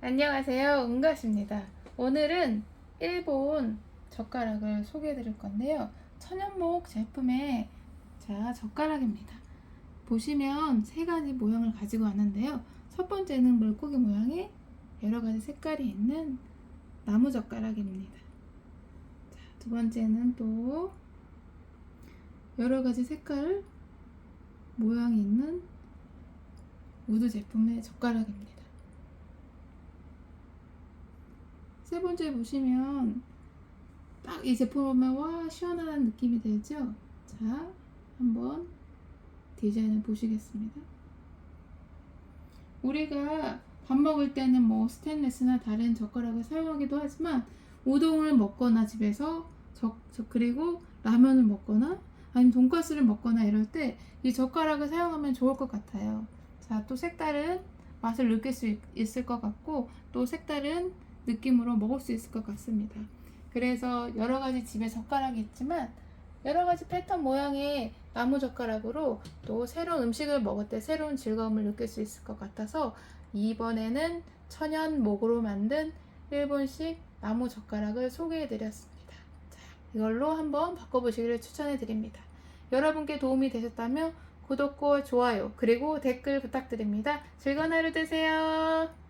안녕하세요. 은가십니다. 오늘은 일본 젓가락을 소개해 드릴 건데요. 천연목 제품의 자, 젓가락입니다. 보시면 세 가지 모양을 가지고 왔는데요. 첫 번째는 물고기 모양의 여러 가지 색깔이 있는 나무 젓가락입니다. 자, 두 번째는 또 여러 가지 색깔 모양이 있는 우드 제품의 젓가락입니다. 세 번째 보시면 딱 이 제품을 보면 와 시원한 느낌이 들죠? 자 한번 디자인을 보시겠습니다. 우리가 밥 먹을 때는 뭐 스테인레스나 다른 젓가락을 사용하기도 하지만 우동을 먹거나 집에서 적, 저- 그리고 라면을 먹거나 아니면 돈가스를 먹거나 이럴 때 이 젓가락을 사용하면 좋을 것 같아요. 자, 또 색다른 맛을 느낄 수 있- 있을 것 같고 또 색다른 느낌으로 먹을 수 있을 것 같습니다. 그래서 여러 가지 집에 젓가락이 있지만 여러 가지 패턴 모양의 나무 젓가락으로 또 새로운 음식을 먹을 때 새로운 즐거움을 느낄 수 있을 것 같아서 이번에는 천연 목으로 만든 일본식 나무 젓가락을 소개해 드렸습니다. 자, 이걸로 한번 바꿔보시기를 추천해 드립니다. 여러분께 도움이 되셨다면 구독과 좋아요 그리고 댓글 부탁드립니다. 즐거운 하루 되세요.